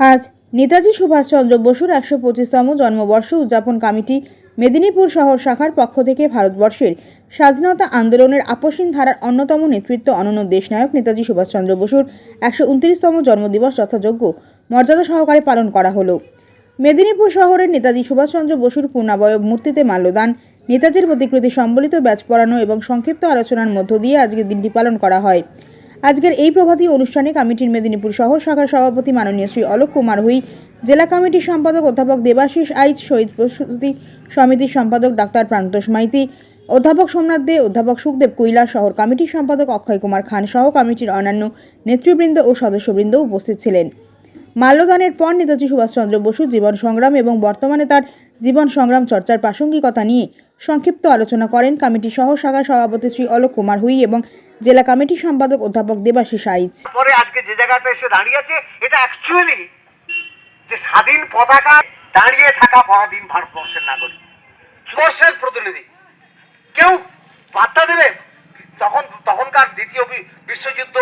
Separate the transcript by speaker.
Speaker 1: আজ নেতাজি সুভাষচন্দ্র বসুর একশো পঁচিশতম জন্মবর্ষ উদযাপন কমিটি মেদিনীপুর শহর শাখার পক্ষ থেকে ভারতবর্ষের স্বাধীনতা আন্দোলনের আপসীন ধারার অন্যতম নেতৃত্ব অনন্য দেশনায়ক নেতাজি সুভাষচন্দ্র বসুর একশো উনত্রিশতম জন্মদিবস যথাযোগ্য মর্যাদা সহকারে পালন করা হলো। মেদিনীপুর শহরের নেতাজি সুভাষচন্দ্র বসুর পূর্ণাবয়ব মূর্তিতে মাল্যদান, নেতাজির প্রতিকৃতি সম্বলিত ব্যাচ পড়ানো এবং সংক্ষিপ্ত আলোচনার মধ্য দিয়ে আজকের দিনটি পালন করা হয়। আজকের এই প্রভাতী অনুষ্ঠানে কমিটির মেদিনীপুর শহর শাখার সভাপতি মাননীয় শ্রী অলোক কুমার হুই জেলা কমিটির সম্পাদক অধ্যাপক দেবাশিস আইচ, শহীদ প্রস্তুতি সমিতির সম্পাদক ডাক্তার প্রান্তোষ মাইতি, অধ্যাপক সোমনাথ দে, অধ্যাপক সুখদেব কুইলা, শহর কমিটির সম্পাদক অক্ষয় কুমার খান সহ কমিটির অন্যান্য নেতৃবৃন্দ ও সদস্যবৃন্দ উপস্থিত ছিলেন। মাল্যদানের পর নেতাজি সুভাষচন্দ্র বসু জীবন সংগ্রাম এবং বর্তমানে তার জীবন সংগ্রাম চর্চার প্রাসঙ্গিকতা নিয়ে সংক্ষিপ্ত আলোচনা করেন কমিটির সহ শাখা সভাপতি শ্রী অলোক কুমার হুই এবং জেলা কমিটি সম্পাদক অধ্যাপক দেবাশিস আইচ
Speaker 2: পরে আজকে যে জায়গাটা এসে দাঁড়িয়েছে এটা অ্যাকচুয়ালি যে স্বাধীন পতাকা, দাঁড়িয়ে থাকা পরাধীন ভারতবর্ষের নাগরিক। ভারতবর্ষের প্রতিনিধি। কেউ বার্তা দেবে? তখন তখনকার দ্বিতীয় বিশ্বযুদ্ধ